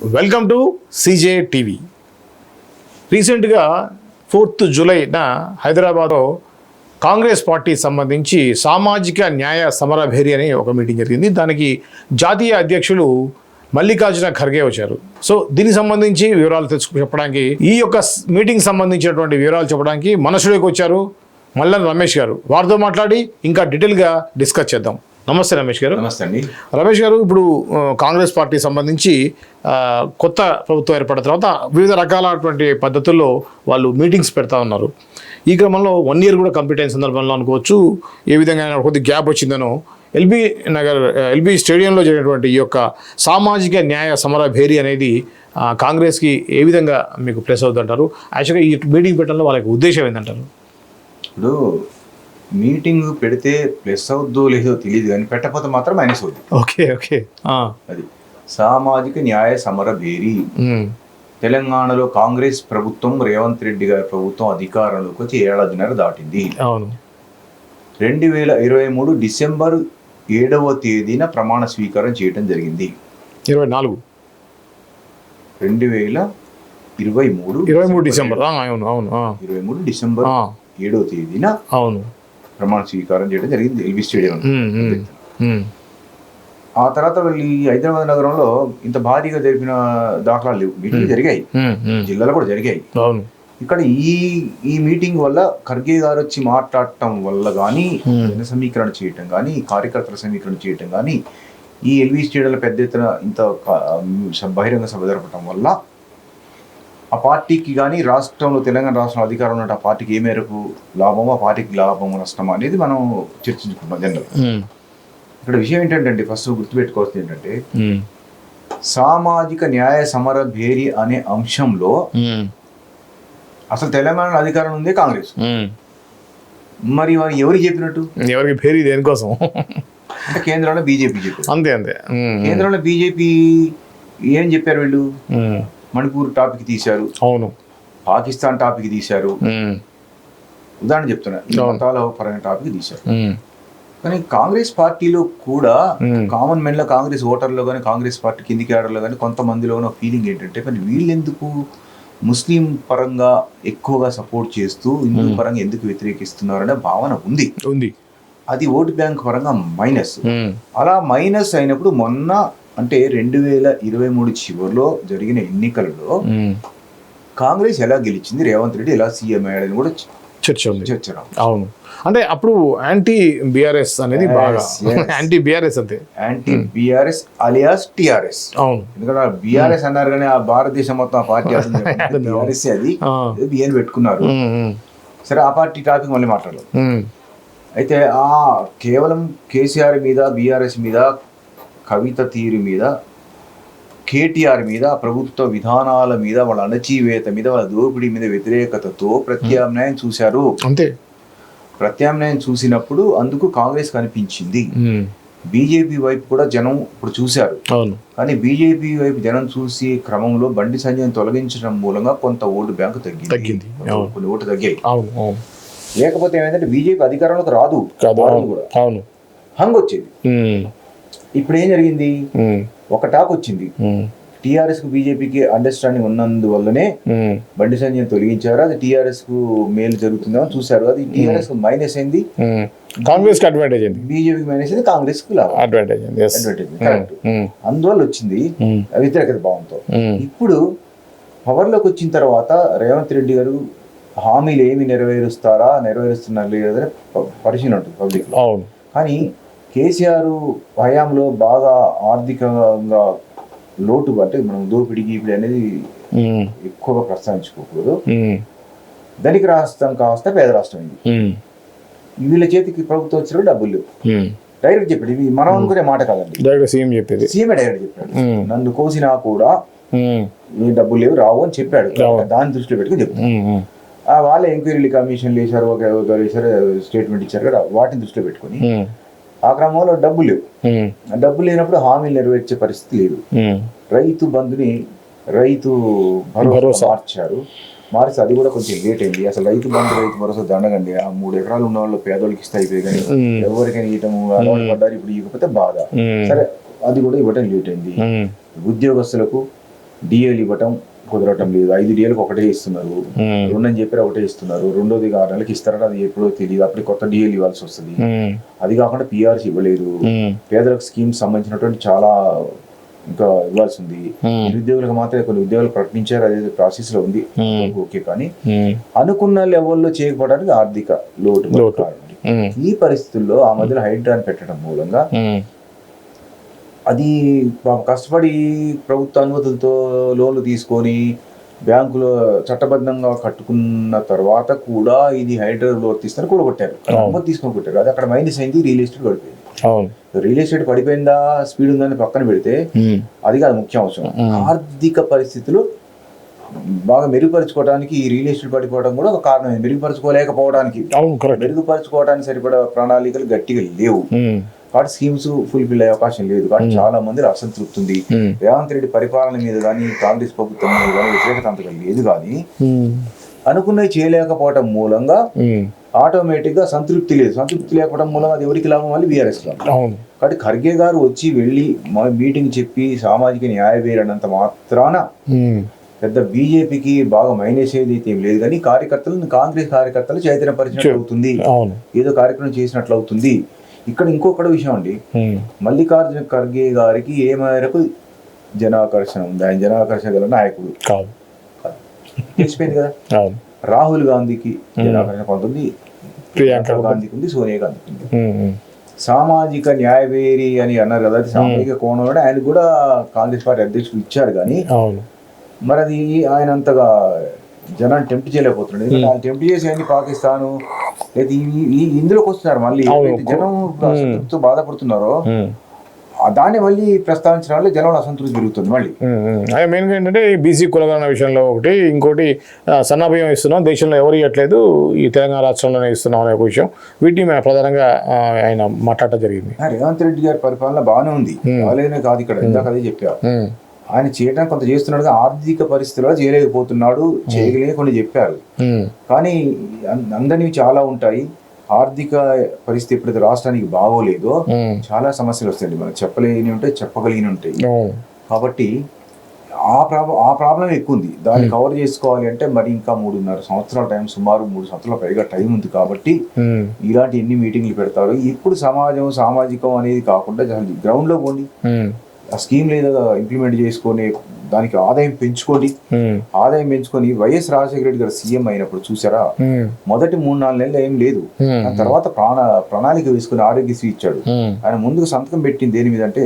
Welcome to CJ TV రీసెంట్గా fourth జూలైన హైదరాబాద్లో కాంగ్రెస్ పార్టీ సంబంధించి సామాజిక న్యాయ సమరభేరి అని ఒక మీటింగ్ జరిగింది. దానికి జాతీయ అధ్యక్షులు మల్లికార్జున ఖర్గే వచ్చారు. సో దీనికి సంబంధించి వివరాలు తెలుసుకు చెప్పడానికి ఈ యొక్క మీటింగ్ సంబంధించినటువంటి వివరాలు చెప్పడానికి మనసులోకి వచ్చారు మల్లన్ రమేష్ గారు. వారితో మాట్లాడి ఇంకా డీటెయిల్గా డిస్కస్ చేద్దాం. నమస్తే రమేష్ గారు. నమస్తే అండి. రమేష్ గారు ఇప్పుడు కాంగ్రెస్ పార్టీ సంబంధించి కొత్త ప్రభుత్వం ఏర్పడిన తర్వాత వివిధ రకాలైనటువంటి పద్ధతుల్లో వాళ్ళు మీటింగ్స్ పెడతా ఉన్నారు. ఈ క్రమంలో వన్ ఇయర్ కూడా కంప్లీట్ అయిన సందర్భంలో అనుకోవచ్చు. ఏ విధంగా కొద్ది గ్యాప్ వచ్చిందనో ఎల్బీ నగర్ ఎల్బీ స్టేడియంలో జరిగినటువంటి ఈ యొక్క సామాజిక న్యాయ సమర భేరీ అనేది కాంగ్రెస్కి ఏ విధంగా మీకు ప్లస్ అవుతుంటారు యాక్చువల్గా ఈ మీటింగ్ పెట్టడంలో వాళ్ళకి ఉద్దేశం ఏంటంటారు ఇప్పుడు మీటింగ్ పెడితే ప్లస్ అవుద్దో లేదో తెలియదు కానీ పెట్టకపోతే మాత్రం మైనస్ అవుద్ది. Okay okay. అది. సామాజిక న్యాయ సమర భేరీ. తెలంగాణలో కాంగ్రెస్ ప్రభుత్వం రేవంత్ రెడ్డి గారి ప్రభుత్వం అధికారంలోకి వచ్చి ఏడాదిన్నర దాటింది. అవును. రెండు వేల ఇరవై మూడు డిసెంబర్ ఏడవ తేదీన ప్రమాణ స్వీకారం చేయడం జరిగింది. ఇరవై నాలుగు. రెండు వేల ఇరవై మూడు ఇరవై మూడు డిసెంబర్. అవును అవును ఇరవై మూడు డిసెంబర్ ఏడవ తేదీన అవును. ప్రమాణ స్వీకారం చేయడం జరిగింది ఎల్బీ స్టేడియం ఆ తర్వాత వెళ్ళి హైదరాబాద్ నగరంలో ఇంత భారీగా జరిపిన దాఖలాలు లేవు. మీటింగ్ జరిగాయి. జిల్లాలో కూడా జరిగాయి. ఇక్కడ ఈ ఈ మీటింగ్ వల్ల ఖర్గే గారు వచ్చి మాట్లాడటం వల్ల కానీ. జన సమీకరణ చేయటం కానీ కార్యకర్తల సమీకరణ చేయటం కానీ ఈ ఎల్వి స్టేడియంలో పెద్ద ఎత్తున ఇంత బహిరంగ సభ జరపడం వల్ల ఆ పార్టీకి కానీ రాష్ట్రంలో తెలంగాణ రాష్ట్రంలో అధికారంలో ఉన్న ఆ పార్టీకి ఏ మేరకు లాభమో ఆ పార్టీకి లాభమో నష్టమో అనేది మనం చర్చించుకుంటాం జనరల్ ఇక్కడ విషయం ఏంటంటే ఫస్ట్ గుర్తుపెట్టుకోవాల్సింది ఏంటంటే సామాజిక న్యాయ సమర భేరి అనే అంశంలో అసలు తెలంగాణ అధికారం ఉంది కాంగ్రెస్. మరి వారు ఎవరు చెప్పినట్టు? ఎవరికి పేరు దేనికోసం? అంటే కేంద్రంలో బీజేపీ చెప్పారు అంతే అంతే. కేంద్రంలో బీజేపీ ఏం చెప్పారు వీళ్ళు? మణిపూర్ టాపిక్ తీశారు. అవును. పాకిస్తాన్ టాపిక్ తీశారు. ఉదాహరణ చెప్తున్నా ఈ అవును. మతాల పరమైన టాపిక్ తీశారు. కానీ కాంగ్రెస్ పార్టీలో కూడా కామన్ మెన్లో కాంగ్రెస్ ఓటర్లో కానీ కాంగ్రెస్ పార్టీ కిందికి ఆడలో కానీ కొంతమందిలో ఉన్న ఫీలింగ్ ఏంటంటే మరి వీళ్ళెందుకు ముస్లిం పరంగా ఎక్కువగా సపోర్ట్ చేస్తూ హిందూ పరంగా ఎందుకు వ్యతిరేకిస్తున్నారు అనే భావన ఉంది. ఉంది. అది ఓటు బ్యాంక్ పరంగా మైనస్. అలా మైనస్ అయినప్పుడు మొన్న అంటే రెండు వేల ఇరవై మూడు చివరిలో జరిగిన ఎన్నికలలో. కాంగ్రెస్ ఎలా గెలిచింది? రేవంత్ రెడ్డి ఎలా సీఎం అయ్యాడని కూడా చర్చ ఉంది చర్చ. అవును. అంటే అప్పుడు యాంటీ బిఆర్ఎస్ అనేది బాగా. యాంటీ బిఆర్ఎస్ అంతే. యాంటీ బీఆర్ఎస్ అలియాస్ టిఆర్ఎస్ అవును. ఎందుకంటే బీఆర్ఎస్ అన్నారు కానీ ఆ భారతదేశం మొత్తం ఆ పార్టీ బీఆర్ఎస్ అది బిఎన్ పెట్టుకున్నారు. సరే ఆ పార్టీ టాపిక్ మళ్ళీ మాట్లాడలేదు అయితే ఆ కేవలం కేసీఆర్ మీద బీఆర్ఎస్ మీద కవిత తీరు మీద కేటీఆర్ మీద ప్రభుత్వ విధానాల మీద వాళ్ళ అణచివేత మీద వాళ్ళ దోపిడీ మీద వ్యతిరేకతతో ప్రత్యామ్నాయం చూశారు. అంతే. ప్రత్యామ్నాయం చూసినప్పుడు అందుకు కాంగ్రెస్ కనిపించింది. బీజేపీ వైపు కూడా జనం ఇప్పుడు చూశారు. అవును. కానీ బీజేపీ వైపు జనం చూసి క్రమంలో బండి సంజయ్ తొలగించడం మూలంగా కొంత ఓటు బ్యాంకు తగ్గింది. కొన్ని ఓటు తగ్గాయి. లేకపోతే ఏమైందంటే బీజేపీ అధికారంలోకి రాదు. కూడా. హంగ్ వచ్చేది ఇప్పుడు ఏం జరిగింది ఒక టాక్ వచ్చింది. టీఆర్ఎస్కు బీజేపీకి అండర్స్టాండింగ్ ఉన్నందువల్లనే బండి సంజయ్ తొలగించారు. అది టీఆర్ఎస్కు మేలు జరుగుతుందని చూశారు. అది టీఆర్ఎస్కు మైనస్ అయింది. ఉమ్. కాంగ్రెస్కి అడ్వాంటేజ్ అయింది బీజేపీకి మైనస్ అయింది కాంగ్రెస్కు అడ్వాంటేజ్ correct. ఉమ్, అందువల్ల వచ్చింది వ్యతిరేకత భావంతో. ఇప్పుడు పవర్లోకి వచ్చిన తర్వాత రేవంత్ రెడ్డి గారు హామీలు ఏమి నెరవేరుస్తారా నెరవేరుస్తున్నారు లేదని పరిశీలన ఉంటుంది పబ్లిక్ కానీ కేసీఆర్ హయాంలో బాగా ఆర్థికంగా లోటు అంటే మనం దోపిడీ గీపిడి అనేది ఎక్కువగా ప్రస్తావించుకోకూడదు. ధనిక రాష్ట్రం కాస్త పేద రాష్ట్రం ఇది. వీళ్ళ చేతికి ప్రభుత్వం వచ్చిన డబ్బులు. డైరెక్ట్ చెప్పాడు ఇవి మనం అనుకునే మాట కాదండి. డైరెక్ట్ సీఎం చెప్పేది. సీఎం డైరెక్ట్ చెప్పాడు. నన్ను కోసినా కూడా ఈ డబ్బులు లేవు రావు అని చెప్పాడు. దాన్ని దృష్టిలో పెట్టుకుని ఆ వాళ్ళ ఎంక్వైరీ కమిషన్లు వేశారు ఒక వేశారు స్టేట్మెంట్ ఇచ్చారు కదా వాటిని దృష్టిలో పెట్టుకుని ఆ క్రమంలో డబ్బు లేవు. డబ్బు లేనప్పుడు హామీలు నెరవేర్చే పరిస్థితి లేదు. రైతు బంధుని రైతు భరోసా. మార్చారు. మార్చి అది కూడా కొంచెం లేట్ అయింది. అసలు రైతు బంధు రైతు భరోసా దండగండి. ఆ మూడు ఎకరాలు ఉన్న వాళ్ళు పేదోళ్ళకి ఇస్తే అయిపోయి కానీ ఎవరికైనా ఇవ్వటం అలవాటు పడ్డారు ఇప్పుడు ఇవ్వకపోతే బాధ. సరే అది కూడా ఇవ్వటం లేట్ అయింది. ఉద్యోగస్తులకు డిఏలు ఇవ్వటం కుదరటం లేదు. ఐదు డిఏలకు ఒకటే ఇస్తున్నారు. రెండు అని చెప్పి ఒకటే ఇస్తున్నారు. రెండోది ఆరు నెలలకు ఇస్తారని అది ఎప్పుడో తెలియదు అప్పుడు కొత్త డిఏలు ఇవ్వాల్సి వస్తుంది. అది కాకుండా పిఆర్సీ ఇవ్వలేదు. పేదలకు స్కీమ్స్ సంబంధించినటువంటి చాలా ఇంకా ఇవ్వాల్సి ఉంది. నిరుద్యోగులకు మాత్రమే కొన్ని ఉద్యోగాలు ప్రకటించారు అదే ప్రాసెస్లో ఉంది ఓకే కానీ అనుకున్న లెవెల్లో చేయకపోవడానికి ఆర్థిక లోటు ఈ పరిస్థితుల్లో ఆ మధ్యలో హైడ్రాన్ పెట్టడం మూలంగా అది కష్టపడి ప్రభుత్వ అనుమతులతో లోన్లు తీసుకొని బ్యాంకులో చట్టబద్ధంగా కట్టుకున్న తర్వాత కూడా ఇది హైడ్రాలో వర్తిస్తుందని కూడగొట్టారు. అనుమతి తీసుకొని కొట్టారు. అది అక్కడ మైనస్ అయింది రియల్ ఎస్టేట్ పడిపోయింది. రియల్ ఎస్టేట్ పడిపోయిందా స్పీడ్ ఉందని పక్కన పెడితే అది కాదు ముఖ్య మ్మ్. ఆర్థిక పరిస్థితులు బాగా మెరుగుపరుచుకోవడానికి ఈ రియల్ ఎస్టేట్ పడిపోవడం కూడా ఒక కారణం మెరుగుపరుచుకోలేకపోవడానికి. మెరుగుపరుచుకోవడానికి సరిపడా ప్రణాళికలు గట్టిగా లేవు. కాబట్టి స్కీమ్స్ ఫుల్ఫిల్ అయ్యే అవకాశం లేదు. కాబట్టి చాలా మంది అసంతృప్తి ఉంది ఉమ్, రేవంత్ రెడ్డి పరిపాలన మీద కానీ కాంగ్రెస్ ప్రభుత్వం మీద కానీ వ్యతిరేకత అంతగా లేదు కానీ ఉమ్, అనుకున్నవి చేయలేకపోవడం మూలంగా ఆటోమేటిక్గా సంతృప్తి లేదు. సంతృప్తి లేకపోవడం మూలంగా అది ఎవరికి లాభం? మళ్ళీ బీఆర్ఎస్ కాబట్టి ఖర్గే గారు వచ్చి వెళ్ళి మీటింగ్ చెప్పి సామాజిక న్యాయ వేరనంత మాత్రాన పెద్ద బీజేపీకి బాగా మైనస్ ఏది అయితే ఏం లేదు కానీ కార్యకర్తలను కాంగ్రెస్ కార్యకర్తలు చైతన్యపరిచినట్లు అవుతుంది అవును. ఏదో కార్యక్రమం చేసినట్లు అవుతుంది ఇక్కడ ఇంకొకటి విషయం అండి. మల్లికార్జున ఖర్గే గారికి ఏ మేరకు జనాకర్షణ ఉంది? ఆయన జనాకర్షణ గల నాయకుడు. కాదు. తెలిసిపోయింది కదా? రాహుల్ గాంధీకి జనాకర్షణ కొంత ఉంది ప్రియాంక గాంధీకి ఉంది సోనియా గాంధీకి ఉంది. సామాజిక న్యాయవేరి అని అన్నారు కదా సామాజిక కోణంలో ఆయన కూడా కాంగ్రెస్ పార్టీ అధ్యక్షుడు ఇచ్చారు కానీ మరి అది ఆయన అంతగా జనాన్ని టెంప్ట్ చేయలేకపోతున్నాడు. ఎందుకంటే ఆయన టెంప్ట్ చేసి అన్ని పాకిస్తాను లేదా ఇందులోకి వస్తున్నారు మళ్ళీ. జనం అసంతృప్తితో బాధపడుతున్నారో. ఆ దాన్ని మళ్ళీ ప్రస్తావించడం వల్ల జనంలో అసంతృప్తి పెరుగుతుంది మళ్ళీ. అదే మెయిన్గా ఏంటంటే ఈ బీసీ కులగణన విషయంలో ఒకటి ఇంకోటి ఆ, సన్నబియ్యం ఇస్తున్నాం. దేశంలో ఎవరు ఇవ్వట్లేదు ఈ తెలంగాణ రాష్ట్రంలోనే ఇస్తున్నాం అనే ఒక విషయం. వీటిని మన ప్రధానంగా ఆయన మాట్లాడటం జరిగింది. రేవంత్ రెడ్డి గారి పరిపాలన బాగానే ఉంది. బాగాలేదనే కాదు ఇక్కడ. ఇందాక అదే చెప్పా ఉమ్, ఆయన చేయడానికి కొంత చేస్తున్నాడు ఆర్థిక పరిస్థితుల్లో చేయలేకపోతున్నాడు చేయగలిగే కొన్ని చెప్పారు. కానీ అందరివి చాలా ఉంటాయి. ఆర్థిక పరిస్థితి ఎప్పుడైతే రాష్ట్రానికి బాగోలేదో చాలా సమస్యలు వస్తాయండి. మనం చెప్పలేని ఉంటాయి చెప్పగలిగిన ఉంటాయి. కాబట్టి ఆ ప్రాబ్లం ఆ ప్రాబ్లం ఎక్కువ ఉంది. దాన్ని కవర్ చేసుకోవాలి అంటే మరి ఇంకా మూడున్నర సంవత్సరాల టైం సుమారు మూడు సంవత్సరాల పైగా టైం ఉంది కాబట్టి ఇలాంటి ఎన్ని మీటింగ్లు పెడతారు? ఇప్పుడు సమాజం సామాజికం అనేది కాకుండా గ్రౌండ్లో పోండి. ఉమ్, ఆ స్కీమ్ లేదా ఇంప్లిమెంట్ చేసుకొని దానికి ఆదాయం పెంచుకోండి ఉమ్, ఆదాయం పెంచుకొని వైఎస్ రాజశేఖర రెడ్డి గారు సీఎం అయినప్పుడు చూసారా? మొదటి మూడు నాలుగు నెలలు ఏం లేదు. తర్వాత ప్రాణ ప్రణాళిక వేసుకుని ఆరోగ్యశ్రీ ఇచ్చాడు. ఆయన ముందుకు సంతకం పెట్టింది దేని మీద అంటే.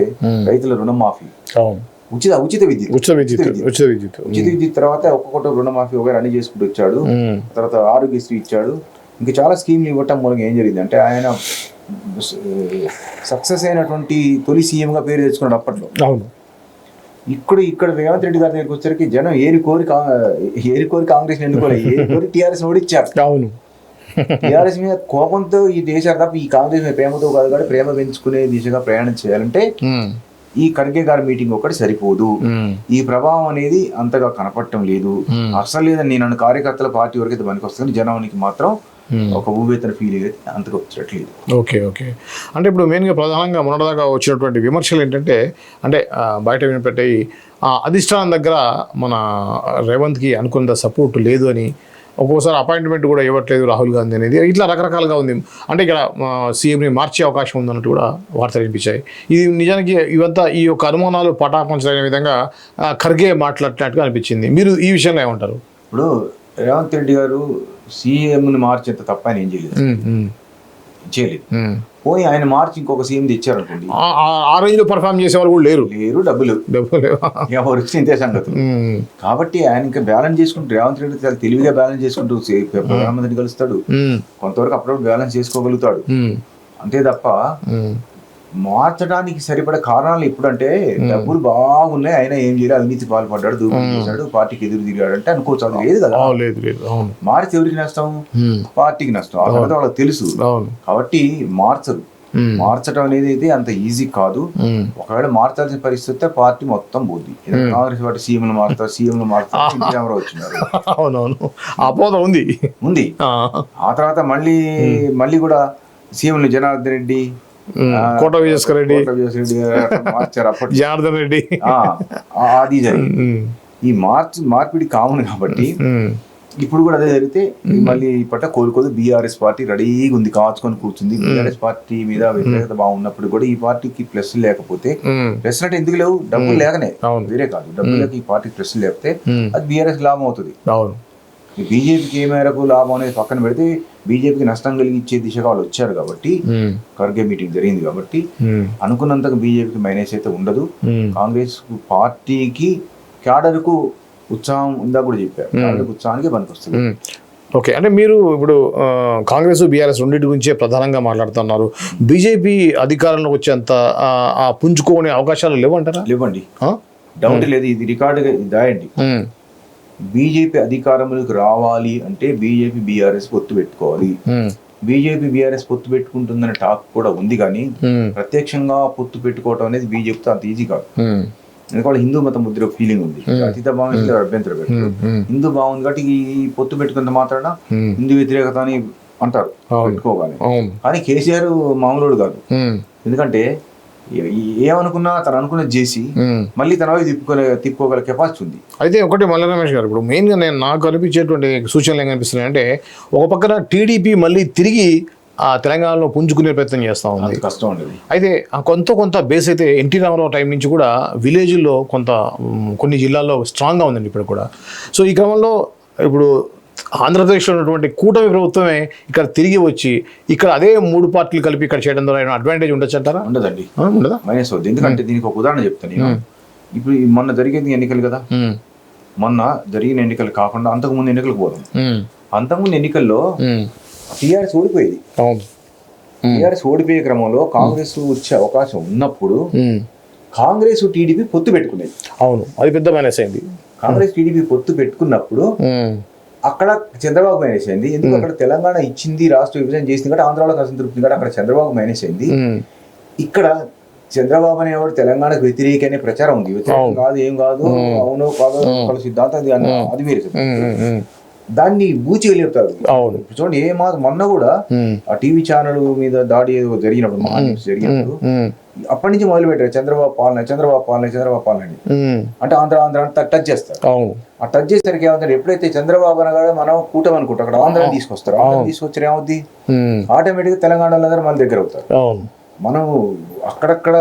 రైతుల రుణమాఫీ. ఉచిత ఉచిత విద్యుత్. ఉచిత విద్యుత్ ఉచిత విద్యుత్. ఉచిత విద్యుత్ తర్వాత ఒక్కొక్కటి రుణమాఫీ ఒకరు అన్ని చేసుకుంటూ వచ్చాడు. తర్వాత ఆరోగ్యశ్రీ ఇచ్చాడు. ఇంకా చాలా స్కీమ్లు ఇవ్వటం మూలంగా ఏం జరిగింది అంటే ఆయన సక్సెస్ అయినటువంటి తొలి సీఎం గా పేరు తెచ్చుకున్నాడు అప్పట్లో. అవును. ఇక్కడ ఇక్కడ రేవంత్ రెడ్డి గారి దగ్గరికి వచ్చరికి జనం ఏరి కోరి ఏరి కోరి కాంగ్రెస్ ఎన్నుకోలేదు ఏరి కోరి టీఆర్ఎస్ ఓడిచ్చారు అవును. టీఆర్ఎస్ మీద కోపంతో ఈ దేశాలు తప్ప ఈ కాంగ్రెస్ మీద ప్రేమతో కాదు కాబట్టి ప్రేమ పెంచుకునే దిశగా ప్రయాణం చేయాలంటే ఈ ఖర్గే గారి మీటింగ్ ఒకటి సరిపోదు. ఈ ప్రభావం అనేది అంతగా కనపడటం లేదు. అసలు లేదని నేను కార్యకర్తల పార్టీ వరకు అయితే పనికి వస్తుంది జనానికి మాత్రం. ఒక ఊవేతన ఫీల్ అయితే అంతగా వచ్చేట్లేదు ఓకే ఓకే అంటే ఇప్పుడు మెయిన్గా ప్రధానంగా మొన్నటిదాకా వచ్చినటువంటి విమర్శలు ఏంటంటే అంటే బయట వినపెట్టే ఆ, అధిష్టానం దగ్గర మన రేవంత్కి అనుకున్న సపోర్ట్ లేదు అని ఒక్కోసారి అపాయింట్మెంట్ కూడా ఇవ్వట్లేదు రాహుల్ గాంధీ అనేది. ఇట్లా రకరకాలుగా ఉంది. అంటే ఇక్కడ సీఎంని మార్చే అవకాశం ఉందన్నట్టు కూడా వార్తలు వినిపించాయి. ఇది నిజానికి ఇవంతా ఈ యొక్క అనుమానాలు పటాపంచలైన విధంగా ఖర్గే మాట్లాడినట్టుగా అనిపించింది. మీరు ఈ విషయంలో ఏమంటారు? ఇప్పుడు రేవంత్ రెడ్డి గారు సీఎంని మార్చేంత తప్ప ఆయన ఏం చేయలేదు. చేయలేదు. పోయి ఆయన మార్చి ఇంకొక సీఎం తెచ్చారనుకోండి. ఆ- ఆ- ఆ రేంజ్లో పర్ఫామ్ చేసే వాళ్ళు కూడా లేరు. లేరు డబ్బులు. డబ్బులు? ఎవరు ఇంతే సంగతి. కాబట్టి ఆయన ఇంకా బ్యాలెన్స్ చేసుకుంటూ రేవంత్ రెడ్డి చాలా తెలివిగా బ్యాలెన్స్ చేసుకుంటూ ప్రధానమంత్రిని కలుస్తాడు. కొంతవరకు అప్పుడప్పుడు బ్యాలెన్స్ చేసుకోగలుగుతాడు. అంతే తప్ప మార్చడానికి సరిపడే కారణాలు ఇప్పుడంటే డబ్బులు బాగున్నాయి ఆయన ఏం చేయలేదు అవినీతి పాల్పడ్డాడు దూరం చేశాడు పార్టీకి ఎదురు తిరిగాడు అంటే అనుకోవచ్చు అది లేదు కదా? లేదు లేదు మార్చి ఎవరికి నష్టం? పార్టీకి నష్టం. ఆ తర్వాత వాళ్ళకి తెలుసు. కాబట్టి మార్చరు. మార్చడం అనేది అయితే అంత ఈజీ కాదు. ఒకవేళ మార్చాల్సిన పరిస్థితి వస్తే పార్టీ మొత్తం పోద్ది. కాంగ్రెస్ పార్టీ సీఎంలు మారుతారు సీఎంలు మారుతారు రామారావు వచ్చినారు. అవునవును. అపోత ఉంది. ఉంది. ఆ, తర్వాత మళ్ళీ మళ్ళీ కూడా సీఎంలు జనార్దన్ రెడ్డి కోట విజయస్కర్ రెడ్డి. జనార్దన్ రెడ్డి అది జరిగింది. ఈ మార్చ్ మార్పిడి కామన్ కాబట్టి ఇప్పుడు కూడా అదే జరిగితే మళ్ళీ పట్ట కోలుకోదు. బీఆర్ఎస్ పార్టీ రెడీగా ఉంది కాచుకొని కూర్చుంది. బీఆర్ఎస్ పార్టీ మీద వ్యతిరేకత బాగున్నప్పుడు కూడా ఈ పార్టీకి ప్లస్ లేకపోతే ప్లస్ అంటే ఎందుకు లేవు? డబ్బులు లేకనే. వేరే కాదు. డబ్బులు లేక ఈ పార్టీ ప్లస్ లేకపోతే అది బీఆర్ఎస్ లాభం అవుతుంది. బీజేపీకి ఏ మేరకు లాభం అనేది పక్కన పెడితే బీజేపీకి నష్టం కలిగించే దిశగా వాళ్ళు వచ్చారు కాబట్టి ఖర్గే మీటింగ్ జరిగింది కాబట్టి అనుకున్నంతగా బీజేపీకి మైనస్ అయితే ఉండదు. కాంగ్రెస్ పార్టీకి క్యాడర్కు ఉత్సాహం ఉందా కూడా చెప్పారు. క్యాడర్కు ఉత్సాహానికి పనికొస్తుంది. ఓకే. అంటే మీరు ఇప్పుడు కాంగ్రెస్ బీఆర్ఎస్ రెండింటి గురించే ప్రధానంగా మాట్లాడుతున్నారు. బీజేపీ అధికారంలోకి వచ్చేంత పుంజుకోనే అవకాశాలు లేవంటారా? లేవండి? డౌట్ లేదు. ఇది రికార్డుగా దాయండి. బీజేపీ అధికారంలోకి రావాలి అంటే బీజేపీ బీఆర్ఎస్ పొత్తు పెట్టుకోవాలి. బీజేపీ బీఆర్ఎస్ పొత్తు పెట్టుకుంటుందనే టాక్ కూడా ఉంది కానీ ప్రత్యక్షంగా పొత్తు పెట్టుకోవడం అనేది బీజేపీతో అంత ఈజీ కాదు. ఎందుకంటే హిందూ మతం ముద్ర ఫీలింగ్ ఉంది. అతీత భావం ఇస్తే అభ్యంతరం పెట్టారు హిందూ బాగుంది కాబట్టి ఈ పొత్తు పెట్టుకున్న మాత్రాన హిందూ వ్యతిరేకత అని అంటారు. పెట్టుకోగానే కానీ కేసీఆర్ మామూలుడు కాదు. ఎందుకంటే ఏమనుకున్నా తను అనుకున్నది చేసి. మళ్ళీ తన వైపు తిప్పుకోలే తిప్పుకోగల కెపాసిటీ ఉంది. అయితే ఒకటి మల్ల రమేష్ గారు ఇప్పుడు మెయిన్గా నేను నాకు అనిపించేటువంటి సూచనలు ఏం కనిపిస్తున్నాయి అంటే ఒక పక్కన టీడీపీ మళ్ళీ తిరిగి ఆ తెలంగాణలో పుంజుకునే ప్రయత్నం చేస్తూ ఉంది. కష్టం ఉండదు అయితే కొంత కొంత బేస్ అయితే ఎన్టీ రామారావు టైం నుంచి కూడా విలేజ్లో కొంత కొన్ని జిల్లాల్లో స్ట్రాంగ్గా ఉందండి ఇప్పుడు కూడా. సో ఈ క్రమంలో ఇప్పుడు ఆంధ్రప్రదేశ్లో ఉన్నటువంటి కూటమి ప్రభుత్వమే ఇక్కడ తిరిగి వచ్చి ఇక్కడ అదే మూడు పార్టీలు కలిపి ఇక్కడ చేయడం ద్వారా అడ్వాంటేజ్ ఉండొచ్చు అంటారా? ఉండదండి. ఉండదా? మైనస్ అవుద్ది ఎందుకంటే దీనికి ఒక ఉదాహరణ చెప్తాను ఇప్పుడు మొన్న జరిగేది ఎన్నికలు కదా? మొన్న జరిగిన ఎన్నికలు కాకుండా అంతకుముందు ఎన్నికలకు పోదాం. అంతకుముందు ఎన్నికల్లో టీఆర్ఎస్ ఓడిపోయేది. అవును. టీఆర్ఎస్ ఓడిపోయే క్రమంలో కాంగ్రెస్ వచ్చే అవకాశం ఉన్నప్పుడు కాంగ్రెస్ టీడీపీ పొత్తు పెట్టుకునేది. అవును. అది పెద్ద మైనస్ అయింది. కాంగ్రెస్ టీడీపీ పొత్తు పెట్టుకున్నప్పుడు అక్కడ చంద్రబాబు మైనస్ అయింది. ఎందుకు అక్కడ తెలంగాణ ఇచ్చింది రాష్ట్ర విభజన చేసింది కాబట్టి ఆంధ్రాలో అసంతృప్తి కాబట్టి అక్కడ చంద్రబాబు మైనస్ అయింది. ఉమ్, ఇక్కడ చంద్రబాబు అనేవాడు తెలంగాణకు వ్యతిరేక అనే ప్రచారం ఉంది. వ్యతిరేకం కాదు ఏం కాదు అవును కాదు ఒకళ్ళ సిద్ధాంతం అది వేరే దాన్ని బూచి వెళ్ళిపోతారు. చూడండి ఏ మా మొన్న కూడా ఆ టీవీ ఛానల్ మీద దాడి జరిగినప్పుడు జరిగినప్పుడు అప్పటి నుంచి మొదలు పెట్టారు చంద్రబాబు పాలన చంద్రబాబు పాలన చంద్రబాబు పాలన అంటే ఆంధ్ర ఆంధ్ర అంతా టచ్ చేస్తారు. అవును. ఆ టచ్ చేసరికి ఏమవుతుంది? ఎప్పుడైతే చంద్రబాబు అనగానే మనం కూటమి అనుకుంటాం. అక్కడ ఆంధ్ర తీసుకొస్తారు. ఆంధ్ర తీసుకొచ్చారు ఏమవుద్ది? ఉమ్, ఆటోమేటిక్గా తెలంగాణలో అందరూ మన దగ్గర అవుతారు. మనం అక్కడక్కడ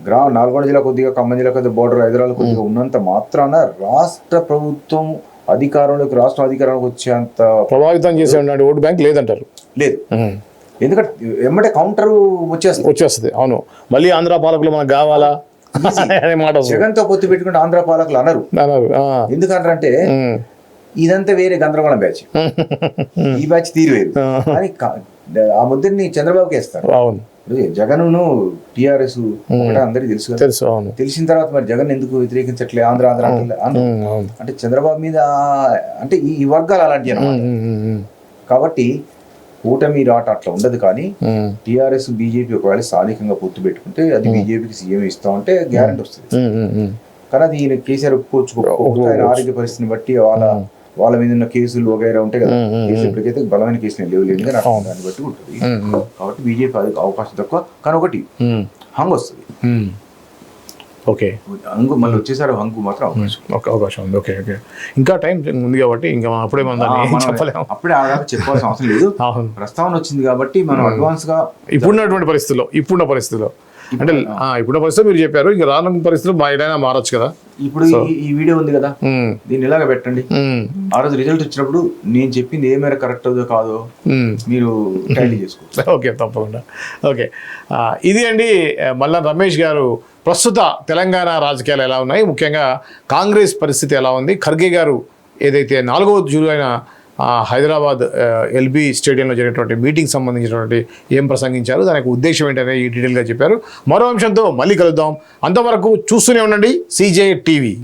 గ్రా నల్గొండ జిల్లా కొద్దిగా ఖమ్మం జిల్లా కొద్దిగా బోర్డర్ హైదరాబాద్ కొద్దిగా ఉన్నంత మాత్రాన రాష్ట్ర ప్రభుత్వం అధికారంలోకి రాష్ట్రం అధికారంలోకి వచ్చేంత ప్రభావితం చేసే ఓటు బ్యాంక్ లేదంటారు. లేదు. ఎందుకంటే ఎమ్మటే కౌంటర్ వచ్చేస్తుంది. వచ్చేస్తుంది అవును. మళ్ళీ ఆంధ్ర పాలకులు మనకు కావాలా? మాట. జగన్తో పొత్తు పెట్టుకుంటే ఆంధ్ర పాలకులు అనరు. ఆ, ఎందుకంటారంటే ఇదంతా వేరే గందరగోళం బ్యాచ్. ఈ బ్యాచ్ తీరు వేరు కానీ కా- ఆ ముద్రని చంద్రబాబుకి వేస్తారు అవును. జగన్ను టిఆర్ఎస్ అందరికీ తెలుసు తెలుసు అవును. తెలిసిన తర్వాత మరి జగన్ ఎందుకు వ్యతిరేకించట్లే ఆంధ్ర ఆంధ్ర అంటే చంద్రబాబు మీద అంటే ఈ వర్గాలు అలాంటివి కాబట్టి కూటమి రాట అట్లా ఉండదు కానీ టిఆర్ఎస్ బీజేపీ ఒకవేళ స్థానికంగా పొత్తు పెట్టుకుంటే అది బీజేపీకి సీఎం ఇస్తామంటే గ్యారంటీ వస్తుంది. కానీ అది ఈయన కేసీఆర్ ఒప్పుకోవచ్చు. ఆయన ఆరోగ్య పరిస్థితిని బట్టి వాళ్ళ వాళ్ళ మీద ఉన్న కేసులు వగైరా ఉంటాయి కదా. ఇప్పటికైతే బలమైన కేసులు లేవు లేదు దాన్ని బట్టి ఉంటుంది. కాబట్టి బీజేపీ అది అవకాశం తక్కువ. కానీ ఒకటి హంగ్ వస్తుంది. ఓకే. హంగు మళ్ళీ వచ్చేసారి హంగు మాత్రం అవకాశం ఒక అవకాశం ఉంది. Okay okay. ఇంకా టైం ఉంది కాబట్టి ఇంకా అప్పుడే మనం చెప్పలేము. అప్పుడే ఆ చెప్పాల్సిన అవసరం లేదు. ప్రస్తావన వచ్చింది కాబట్టి మనం అడ్వాన్స్గా ఇప్పుడున్నటువంటి పరిస్థితుల్లో ఇప్పుడున్న పరిస్థితుల్లో అంటే ఇప్పుడున్న పరిస్థితుల్లో మీరు చెప్పారు ఇంకా రానున్న పరిస్థితుల్లో మా ఏదైనా మారచ్చు కదా. ఇప్పుడు ఈ- వీడియో ఉంది కదా. దీన్ని ఇలాగ పెట్టండి? ఆ రోజు రిజల్ట్ వచ్చినప్పుడు నేను చెప్పింది ఏ మేర కరెక్ట్ అవుదో కాదో. మీరు టైలీ చేసుకోవచ్చు ఓకే తప్పకుండా. ఓకే. ఇది అండి మల్లా రమేష్ గారు ప్రస్తుత తెలంగాణ రాజకీయాలు ఎలా ఉన్నాయి? ముఖ్యంగా కాంగ్రెస్ పరిస్థితి ఎలా ఉంది? ఖర్గే గారు ఏదైతే నాలుగవ జూలైన హైదరాబాద్ ఎల్బీ స్టేడియంలో జరిగినటువంటి మీటింగ్ సంబంధించినటువంటి ఏం ప్రసంగించారు? దానికి ఉద్దేశం ఏంటనే ఈ డీటెయిల్గా చెప్పారు. మరో అంశంతో మళ్ళీ కలుద్దాం. అంతవరకు చూస్తూనే ఉండండి. CJ TV.